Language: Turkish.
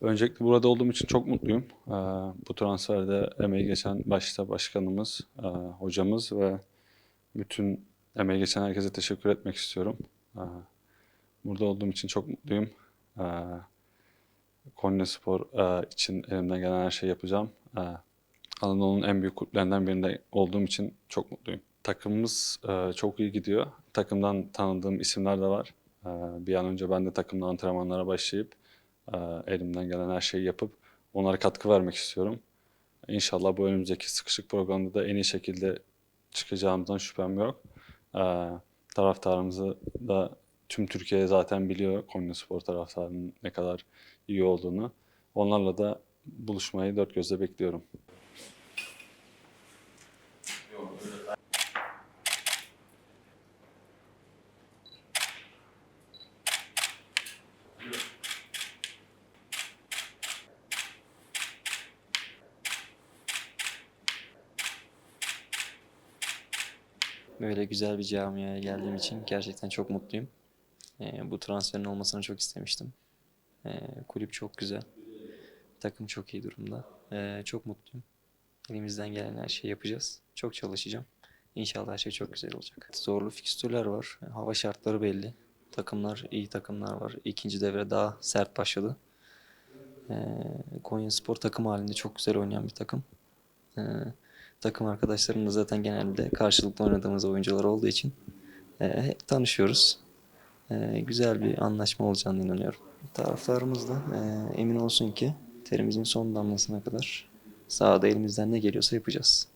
Öncelikle burada olduğum için çok mutluyum. Ee, bu transferde emeği geçen başta başkanımız, e, hocamız ve bütün emeği geçen herkese teşekkür etmek istiyorum. Ee, burada olduğum için çok mutluyum. Ee, Konyaspor e, için elimden gelen her şeyi yapacağım. Ee, Anadolu'nun en büyük kulüplerinden birinde olduğum için çok mutluyum. Takımımız e, çok iyi gidiyor. Takımdan tanıdığım isimler de var. Bir an önce ben de takımda antrenmanlara başlayıp elimden gelen her şeyi yapıp onlara katkı vermek istiyorum. İnşallah bu önümüzdeki sıkışık programda da en iyi şekilde çıkacağımızdan şüphem yok. Ee, taraftarımızı da tüm Türkiye zaten biliyor Konyaspor taraftarının ne kadar iyi olduğunu. Onlarla da buluşmayı dört gözle bekliyorum. Böyle güzel bir camiaya geldiğim için gerçekten çok mutluyum. Ee, bu transferin olmasını çok istemiştim. Ee, kulüp çok güzel. Takım çok iyi durumda. Ee, çok mutluyum. Elimizden gelen her şeyi yapacağız. Çok çalışacağım. İnşallah her şey çok güzel olacak. Zorlu fikstürler var. Hava şartları belli. Takımlar, iyi takımlar var. İkinci devre daha sert başladı. Ee, Konya Spor takım halinde çok güzel oynayan bir takım. Ee, takım arkadaşlarım da zaten genelde karşılıklı oynadığımız oyuncular olduğu için e, hep tanışıyoruz. E, güzel bir anlaşma olacağını inanıyorum. Taraftarımız da e, emin olsun ki terimizin son damlasına kadar sahada elimizden ne geliyorsa yapacağız.